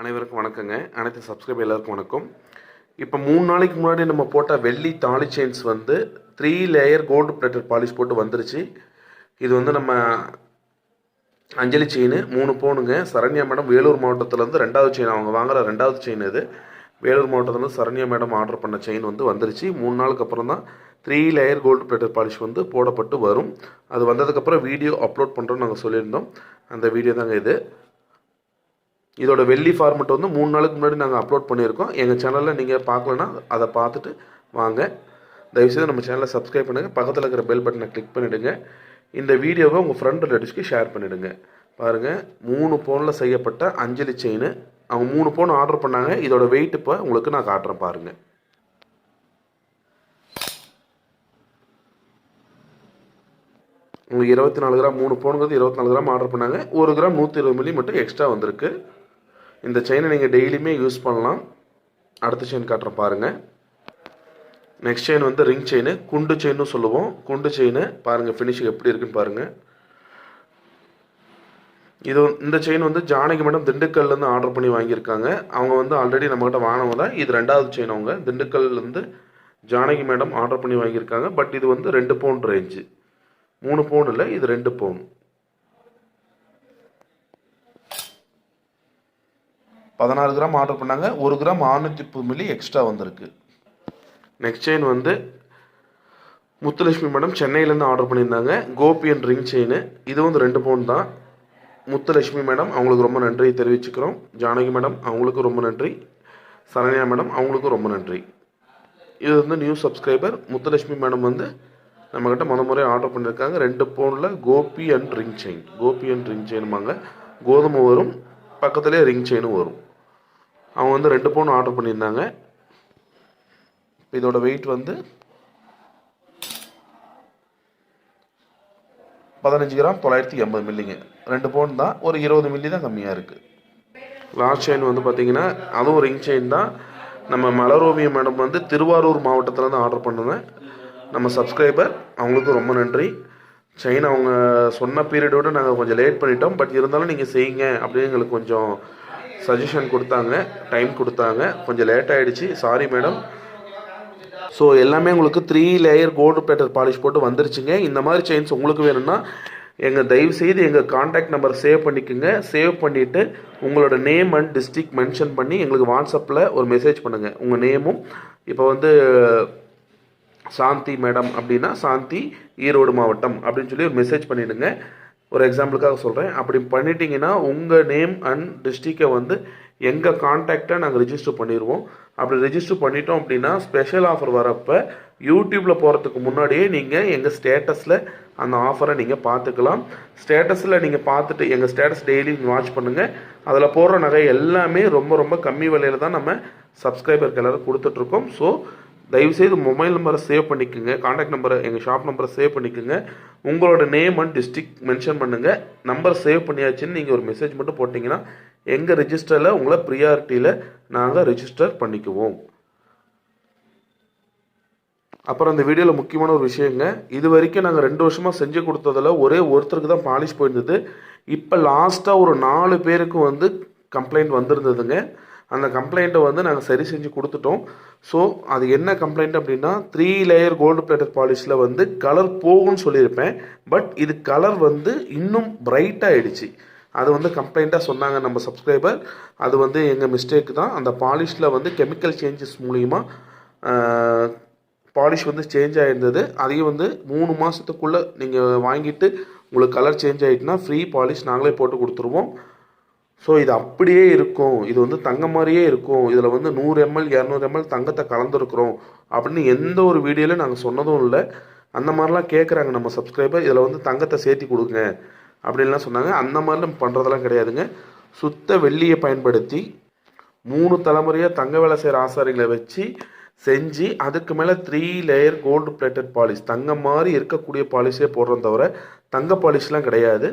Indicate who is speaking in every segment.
Speaker 1: அனைவருக்கும் வணக்கங்க. அனைத்து சப்ஸ்கிரைப் எல்லாருக்கும் வணக்கம். இப்போ மூணு நாளைக்கு முன்னாடி நம்ம போட்ட வெள்ளி தாலி செயின்ஸ் வந்து three layer gold plated polish போட்டு வந்துருச்சு. இது வந்து நம்ம அஞ்சலி செயின் மூணு பவுனுங்க சரண்யா மேடம் வேலூர் மாவட்டத்துலேருந்து ரெண்டாவது செயின் அவங்க வாங்குற ரெண்டாவது செயின் இது. வேலூர் மாவட்டத்துலேருந்து சரண்யா மேடம் ஆர்டர் பண்ண செயின் வந்து வந்துருச்சு. மூணு நாளுக்கு அப்புறம் தான் three layer gold plated polish வந்து போடப்பட்டு வரும். அது வந்ததுக்கப்புறம் வீடியோ அப்லோட் பண்ணுறோம்னு நாங்கள் சொல்லியிருந்தோம். அந்த வீடியோ தாங்க இது. இதோட வெள்ளி ஃபார்மெட் வந்து மூணு நாளுக்கு முன்னாடி நாங்கள் அப்லோட் பண்ணியிருக்கோம். எங்கள் சேனலில் நீங்கள் பார்க்கலன்னா அதை பார்த்துட்டு வாங்க. தயவுசெய்து நம்ம சேனலை சப்ஸ்கிரைப் பண்ணுங்கள் பக்கத்தில் இருக்கிற பெல் பட்டனை கிளிக் பண்ணிவிடுங்க இந்த வீடியோவை உங்கள் ஃப்ரெண்ட் ரிலேட்டிவ்ஸ்க்கு ஷேர் பண்ணிவிடுங்க பாருங்கள் மூணு பவுனில் செய்யப்பட்ட அஞ்சலி செயின் அவங்க மூணு பவுன் ஆர்டர் பண்ணாங்க. இதோட வெயிட் இப்போ உங்களுக்கு நான் காட்டுறேன் பாருங்கள் உங்களுக்கு இருபத்தி நாலு கிராம் மூணு பவுனுங்கிறது இருபத்தி நாலு கிராம் ஆர்டர் பண்ணாங்க. ஒரு கிராம் நூற்றி இருபது மில்லி மட்டும் எக்ஸ்ட்ரா வந்திருக்கு. இந்த செயினை நீங்கள் டெய்லியுமே யூஸ் பண்ணலாம். அடுத்த செயின் காட்டுறேன் பாருங்கள் நெக்ஸ்ட் செயின் வந்து ரிங் செயின் குண்டு செயின்னு சொல்லுவோம். குண்டு செயின் பாருங்கள் ஃபினிஷிங் எப்படி இருக்குன்னு பாருங்கள் இது இந்த செயின் வந்து ஜானகி மேடம் திண்டுக்கல்லேருந்து ஆர்டர் பண்ணி வாங்கியிருக்காங்க. அவங்க வந்து ஆல்ரெடி நம்மகிட்ட வாங்கினவங்க தான். இது ரெண்டாவது செயின் அவங்க. திண்டுக்கல்லேருந்து ஜானகி மேடம் ஆர்டர் பண்ணி வாங்கியிருக்காங்க. பட் இது வந்து ரெண்டு பவுண்ட் ரேஞ்சு மூணு பவுன் இல்லை இது ரெண்டு பவுன். பதினாறு கிராம் ஆர்டர் பண்ணாங்க. ஒரு கிராம் அறுநூத்தி முப்பது மில்லி எக்ஸ்ட்ரா வந்திருக்கு. நெக்ஸ்ட் செயின் வந்து முத்துலட்சுமி மேடம் சென்னையிலேருந்து ஆர்டர் பண்ணியிருந்தாங்க. கோபி அண்ட் ரிங் செயின் இது வந்து ரெண்டு பவுன் தான். முத்துலட்சுமி மேடம் அவங்களுக்கு ரொம்ப நன்றி தெரிவிச்சுக்கிறோம். ஜானகி மேடம் அவங்களுக்கும் ரொம்ப நன்றி. சரண்யா மேடம் அவங்களுக்கும் ரொம்ப நன்றி. இது வந்து நியூ சப்ஸ்கிரைபர் முத்துலட்சுமி மேடம் வந்து நம்மக்கிட்ட முத முறை ஆர்டர் பண்ணியிருக்காங்க. ரெண்டு பவுனில் கோபி அண்ட் ரிங் செயின் கோபி அண்ட் ரிங் செயினுமாங்க கோதுமை வரும் பக்கத்துலேயே ரிங் செயினும் வரும். அவங்க வந்து ரெண்டு பவுன் ஆர்டர் பண்ணியிருந்தாங்க. இதோட வெயிட் வந்து பதினஞ்சு கிராம் தொள்ளாயிரத்தி எண்பது மில்லிங்க ரெண்டு பவுன் தான் ஒரு இருபது மில்லி தான் கம்மியாக இருக்குது லாஸ்ட் செயின் வந்து பார்த்தீங்கன்னா அதுவும் ரிங் செயின் தான். நம்ம மலரோவியம் மேடம் வந்து திருவாரூர் மாவட்டத்தில் தான் ஆர்டர் பண்ணுவேன் நம்ம சப்ஸ்கிரைபர் அவங்களுக்கும் ரொம்ப நன்றி. செயின் அவங்க சொன்ன பீரியடோடு நாங்கள் கொஞ்சம் லேட் பண்ணிட்டோம். பட் இருந்தாலும் நீங்கள் செய்யுங்க அப்படின்னு எங்களுக்கு கொஞ்சம் சஜஷன் கொடுத்தாங்க டைம் கொடுத்தாங்க. கொஞ்சம் லேட் ஆகிடுச்சு சாரி மேடம் ஸோ எல்லாமே உங்களுக்கு த்ரீ லேயர் கோல்டு பேட்டர் பாலிஷ் போட்டு வந்துருச்சுங்க. இந்த மாதிரி செயின்ஸ் உங்களுக்கு வேணும்னா எங்கள் தயவு செய்து எங்கள் காண்டாக்ட் நம்பர் சேவ் பண்ணிக்கோங்க. சேவ் பண்ணிவிட்டு உங்களோட நேம் அண்ட் டிஸ்ட்ரிக்ட் மென்ஷன் பண்ணி எங்களுக்கு வாட்ஸ்அப்பில் ஒரு மெசேஜ் பண்ணுங்கள் உங்கள் நேமும் இப்போ வந்து சாந்தி மேடம் அப்படின்னா சாந்தி ஈரோடு மாவட்டம் அப்படின்னு சொல்லி ஒரு மெசேஜ் பண்ணிவிடுங்க ஒரு எக்ஸாம்பிளுக்காக சொல்கிறேன் அப்படி பண்ணிட்டீங்கன்னா உங்கள் நேம் அண்ட் டிஸ்ட்ரிக்டை வந்து எங்கள் காண்டாக்டை நாங்கள் ரிஜிஸ்டர் பண்ணிடுவோம் அப்படி ரிஜிஸ்டர் பண்ணிட்டோம் அப்படின்னா ஸ்பெஷல் ஆஃபர் வரப்போ யூடியூப்பில் போகிறதுக்கு முன்னாடியே நீங்கள் எங்கள் ஸ்டேட்டஸில் அந்த ஆஃபரை நீங்கள் பார்த்துக்கலாம். ஸ்டேட்டஸில் நீங்கள் பார்த்துட்டு எங்கள் ஸ்டேட்டஸ் டெய்லி வாட்ச் பண்ணுங்கள் அதில் போடுற நகை எல்லாமே ரொம்ப ரொம்ப கம்மி விலையில் தான் நம்ம சப்ஸ்கிரைபருக்கு எல்லாரும் கொடுத்துட்ருக்கோம் ஸோ தயவுசெய்து மொபைல் நம்பரை சேவ் பண்ணிக்கோங்க. காண்டாக்ட் நம்பரை எங்கள் ஷாப் நம்பரை சேவ் பண்ணிக்கோங்க. உங்களோட நேம் அண்ட் டிஸ்ட்ரிக்ட் மென்ஷன் பண்ணுங்கள் நம்பர் சேவ் பண்ணியாச்சுன்னு நீங்கள் ஒரு மெசேஜ் மட்டும் போட்டிங்கன்னா எங்கள் ரிஜிஸ்டரில் உங்களை ப்ரியாரிட்டியில் நாங்கள் ரிஜிஸ்டர் பண்ணிக்குவோம். அப்புறம் அந்த வீடியோவில் முக்கியமான ஒரு விஷயங்க. இது வரைக்கும் நாங்கள் ரெண்டு வருஷமாக செஞ்சு கொடுத்ததில் ஒரே ஒருத்தருக்கு தான் பாலிஷ் போயிருந்தது. இப்போ லாஸ்ட்டாக ஒரு நாலு பேருக்கு வந்து கம்ப்ளைண்ட் வந்திருந்ததுங்க. அந்த கம்ப்ளைண்ட்டை வந்து நாங்கள் சரி செஞ்சு கொடுத்துட்டோம். ஸோ அது என்ன கம்ப்ளைண்ட் அப்படின்னா த்ரீ லேயர் கோல்டு பிளேட்டட் பாலிஷில் வந்து கலர் போகும்னு சொல்லியிருப்பேன். பட் இது கலர் வந்து இன்னும் பிரைட்டாக ஆயிடுச்சு. அது வந்து கம்ப்ளைண்ட்டாக சொன்னாங்க நம்ம சப்ஸ்கிரைபர் அது வந்து எங்கள் மிஸ்டேக் தான். அந்த பாலிஷில் வந்து கெமிக்கல் சேஞ்சஸ் மூலிமா பாலிஷ் வந்து சேஞ்ச் ஆகிருந்தது அதையும் வந்து மூணு மாதத்துக்குள்ளே நீங்கள் வாங்கிட்டு உங்களுக்கு கலர் சேஞ்ச் ஆகிட்டுனா ஃப்ரீ பாலிஷ் நாங்களே போட்டு கொடுத்துருவோம். ஸோ இது அப்படியே இருக்கும். இது வந்து தங்கம் மாதிரியே இருக்கும். இதில் வந்து நூறு எம்எல் இரநூறு எம்எல் தங்கத்தை கலந்துருக்குறோம் அப்படின்னு எந்த ஒரு வீடியோலையும் நாங்கள் சொன்னதும் இல்லை. அந்த மாதிரிலாம் கேட்குறாங்க நம்ம சப்ஸ்கிரைபர் இதில் வந்து தங்கத்தை சேர்த்தி கொடுங்க அப்படின்லாம் சொன்னாங்க. அந்த மாதிரி நம்ம பண்ணுறதெல்லாம் கிடையாதுங்க. சுத்த வெள்ளியை பயன்படுத்தி மூணு தலைமுறையாக தங்க வேலை செய்கிற ஆசாரிகளை வச்சு செஞ்சு அதுக்கு மேலே three layer gold plated polish தங்கம் மாதிரி இருக்கக்கூடிய பாலிஷே போடுறோம் தவிர தங்க பாலிஷ்லாம் கிடையாது.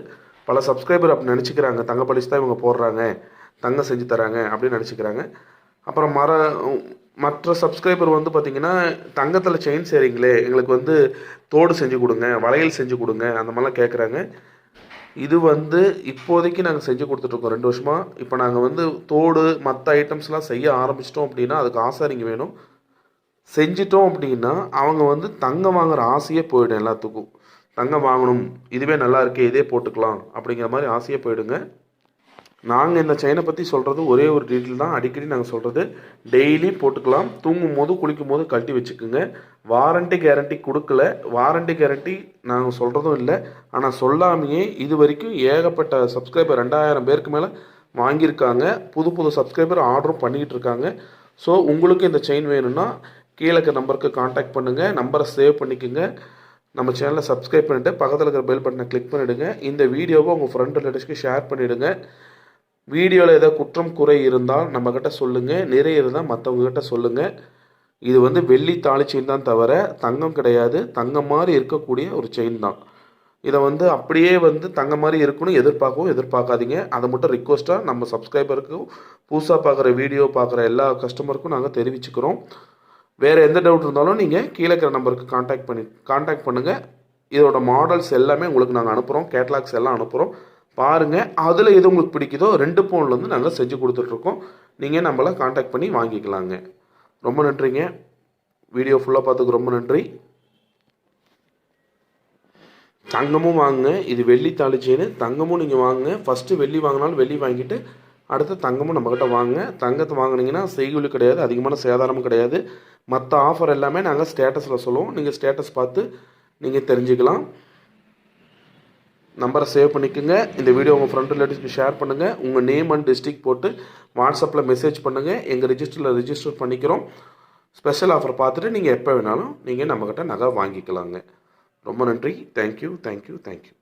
Speaker 1: பல சப்ஸ்கிரைபர் அப்படி நினச்சிக்கிறாங்க. தங்க பாலிஷ் தான் இவங்க போடுறாங்க. தங்கம் செஞ்சு தராங்க அப்படின்னு நினச்சிக்கிறாங்க. அப்புறம் மர மற்ற சப்ஸ்கிரைபர் வந்து பார்த்திங்கன்னா தங்கத்தில் செயின் செய்கிறீங்களே எங்களுக்கு வந்து தோடு செஞ்சு கொடுங்க வளையல் செஞ்சு கொடுங்க அந்த மாதிரிலாம் கேட்குறாங்க இது வந்து இப்போதைக்கு நாங்கள் செஞ்சு கொடுத்துட்ருக்கோம் ரெண்டு வருஷமாக இப்போ நாங்கள் வந்து தோடு மற்ற ஐட்டம்ஸ்லாம் செய்ய ஆரம்பிச்சிட்டோம் அப்படின்னா அதுக்கு ஆசாரிங்க வேணும். செஞ்சிட்டோம் அப்படின்னா அவங்க வந்து தங்கம் வாங்குற ஆசையே போயிடும் எல்லாத்துக்கும். தங்கம் வாங்கணும் இதுவே நல்லா இருக்கே இதே போட்டுக்கலாம் அப்படிங்கிற மாதிரி ஆசையாக போயிடுங்க. நாங்கள் இந்த செயினை பற்றி சொல்கிறது ஒரே ஒரு டீட்டெயில் தான். அடிக்கடி நாங்கள் சொல்கிறது டெய்லி போட்டுக்கலாம் தூங்கும் போது குளிக்கும் போது கழட்டி வச்சுக்கோங்க. வாரண்டி கேரண்டி கொடுக்கல. வாரண்டி கேரண்டி நாங்கள் சொல்கிறதும் இல்லை. ஆனால் சொல்லாமையே இது வரைக்கும் ஏகப்பட்ட சப்ஸ்கிரைபர் ரெண்டாயிரம் பேருக்கு மேலே வாங்கியிருக்காங்க. புது புது சப்ஸ்கிரைபர் ஆர்டரும் பண்ணிக்கிட்டு இருக்காங்க. ஸோ உங்களுக்கு இந்த செயின் வேணும்னா கீழே நம்பருக்கு காண்டாக்ட் பண்ணுங்கள் நம்பரை சேவ் பண்ணிக்கோங்க. நம்ம சேனலை சப்ஸ்கிரைப் பண்ணிவிட்டு பக்கத்தில் இருக்கிற பெல் பட்டனை கிளிக் பண்ணிவிடுங்க இந்த வீடியோவை உங்கள் ஃப்ரெண்ட் ரிலேட்டிவ்ஸ்க்கு ஷேர் பண்ணிவிடுங்க வீடியோவில் ஏதோ குற்றம் குறை இருந்தால் நம்மக்கிட்ட சொல்லுங்கள் நிறைய இருந்தால் மற்றவங்கக்கிட்ட சொல்லுங்கள் இது வந்து வெள்ளி தாலி செயின் தான் தவிர தங்கம் கிடையாது. தங்கம் மாதிரி இருக்கக்கூடிய ஒரு செயின் தான். இதை வந்து அப்படியே வந்து தங்க மாதிரி இருக்கணும். எதிர்பார்க்கவும் எதிர்பார்க்காதீங்க. அதை மட்டும் ரிக்வஸ்ட்டாக நம்ம சப்ஸ்கிரைபருக்கும் புதுசாக பார்க்குற வீடியோ பார்க்குற எல்லா கஸ்டமருக்கும் நாங்கள் தெரிவிச்சுக்கிறோம். வேறு எந்த டவுட் இருந்தாலும் நீங்கள் கீழே இருக்கிற நம்பருக்கு காண்டாக்ட் பண்ணி காண்டாக்ட் பண்ணுங்கள் இதோட மாடல்ஸ் எல்லாமே உங்களுக்கு நாங்கள் அனுப்புகிறோம் கேட்லாக்ஸ் எல்லாம் அனுப்புகிறோம் பாருங்கள் அதில் எது உங்களுக்கு பிடிக்குதோ ரெண்டு ஃபோன்லேருந்து நாங்கள் செஞ்சு கொடுத்துட்ருக்கோம் நீங்கள் நம்மளை காண்டாக்ட் பண்ணி வாங்கிக்கலாங்க. ரொம்ப நன்றிங்க. வீடியோ ஃபுல்லாக பார்த்துக்கு ரொம்ப நன்றி. தங்கமும் வாங்குங்க. இது வெள்ளி தாளிச்சேன்னு தங்கமும் நீங்கள் வாங்குங்க. ஃபஸ்ட்டு வெள்ளி வாங்கினாலும் வெள்ளி வாங்கிட்டு அடுத்து தங்கமும் நம்மக்கிட்ட வாங்க தங்கத்தை வாங்கினீங்கன்னா செய்கூலி கிடையாது அதிகமான சேதாரமும் கிடையாது. மற்ற ஆஃபர் எல்லாமே நாங்கள் ஸ்டேட்டஸில் சொல்லுவோம். நீங்கள் ஸ்டேட்டஸ் பார்த்து நீங்கள் தெரிஞ்சுக்கலாம். நம்பரை சேவ் பண்ணிக்கோங்க. இந்த வீடியோ உங்கள் ஃப்ரெண்ட் ரிலேட்டிவ்ஸ்க்கு ஷேர் பண்ணுங்கள் உங்கள் நேம் அண்ட் டிஸ்ட்ரிக் போட்டு வாட்ஸ்அப்பில் மெசேஜ் பண்ணுங்கள் எங்கள் ரிஜிஸ்டரில் ரிஜிஸ்டர் பண்ணிக்கிறோம். ஸ்பெஷல் ஆஃபர் பார்த்துட்டு நீங்கள் எப்போ வேணாலும் நீங்கள் நம்மக்கிட்ட நகை வாங்கிக்கலாங்க. ரொம்ப நன்றி. Thank you thank you thank you